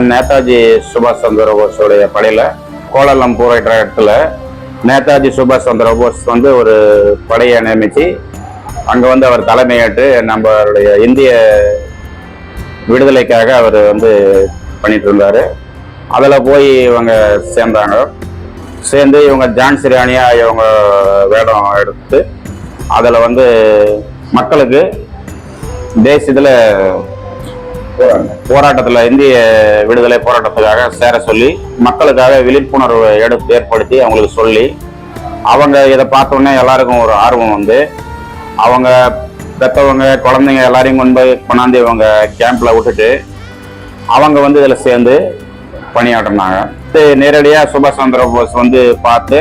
நேதாஜி சுபாஷ் சந்திர போஸோடைய படையில் கோலாலம்பூர் என்ற இடத்துல நேதாஜி சுபாஷ் சந்திர போஸ் வந்து ஒரு படையை நியமித்து அங்கே வந்து அவர் தலைமையேற்று நம்மளுடைய இந்திய விடுதலைக்காக அவர் வந்து பண்ணிட்டு இருந்தார். அதில் போய் இவங்க சேர்ந்தாங்க. சேர்ந்து இவங்க ஜான்சி ராணியா இவங்க வேடம் எடுத்து அதில் வந்து மக்களுக்கு தேசியத்தில் போராட்டத்தில் இந்திய விடுதலை போராட்டத்துக்காக சேர சொல்லி மக்களுக்காக விழிப்புணர்வு எடுத்து ஏற்படுத்தி அவங்களுக்கு சொல்லி அவங்க இதை பார்த்தோன்னே எல்லாருக்கும் ஒரு ஆர்வம் வந்து அவங்க பெற்றவங்க குழந்தைங்க எல்லாரையும் கொண்டு போய் கொண்டாந்து இவங்க கேம்பில் விட்டுட்டு அவங்க வந்து இதில் சேர்ந்து பணியாற்றினாங்க. நேரடியாக சுபாஷ் சந்திர போஸ் வந்து பார்த்து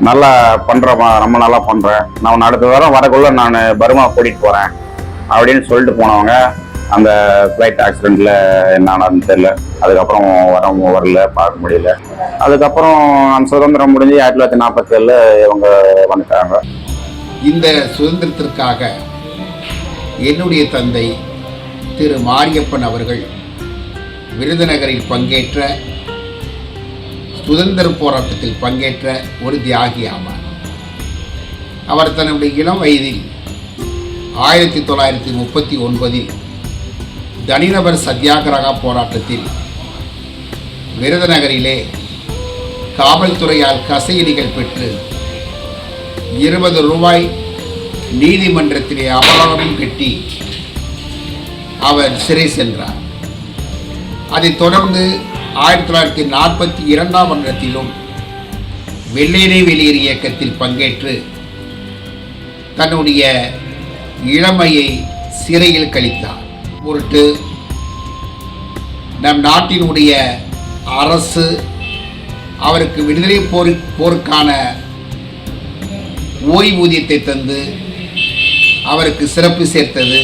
நல்லா பண்ணுறமா ரொம்ப நல்லா பண்ணுறேன் நான் அடுத்த வாரம் வரக்குள்ளே நான் பர்மா கூட்டிகிட்டு போகிறேன் அப்படின்னு சொல்லிட்டு போனவங்க அந்த ஃப்ளைட் ஆக்சிடெண்ட்டில் என்னான்னு தெரியல. அதுக்கப்புறம் வர வரல பார்க்க முடியல. அதுக்கப்புறம் அந்த சுதந்திரம் முடிஞ்சு ஆயிரத்தி தொள்ளாயிரத்தி நாற்பத்தி ஏழுல இவங்க வந்துட்டாங்க. இந்த சுதந்திரத்திற்காக என்னுடைய தந்தை திரு மாரியப்பன் அவர்கள் விருதுநகரில் பங்கேற்ற சுதந்திர போராட்டத்தில் பங்கேற்ற ஒரு தியாகி ஆவார். அவர் தன்னுடைய இளம் வயதில் ஆயிரத்தி தொள்ளாயிரத்தி முப்பத்தி ஒன்பதில் தனிநபர் சத்தியாகிரக போராட்டத்தில் விருதுநகரிலே காவல்துறையால் கசையடிகள் பெற்று இருபது ரூபாய் நீதிமன்றத்திலே அபராதம் கட்டி அவர் சிறை சென்றார். அதைத் தொடர்ந்து ஆயிரத்தி தொள்ளாயிரத்தி நாற்பத்தி இரண்டாம் வருடத்திலும் வெள்ளையனை வெளியேறு இயக்கத்தில் பங்கேற்று தன்னுடைய இளமையை சிறையில் கழித்தார். பொருட்டு நம் நாட்டினுடைய அரசு அவருக்கு விடுதலை போர் போருக்கான ஓய்வூதியத்தை தந்து அவருக்கு சிறப்பு சேர்த்தது.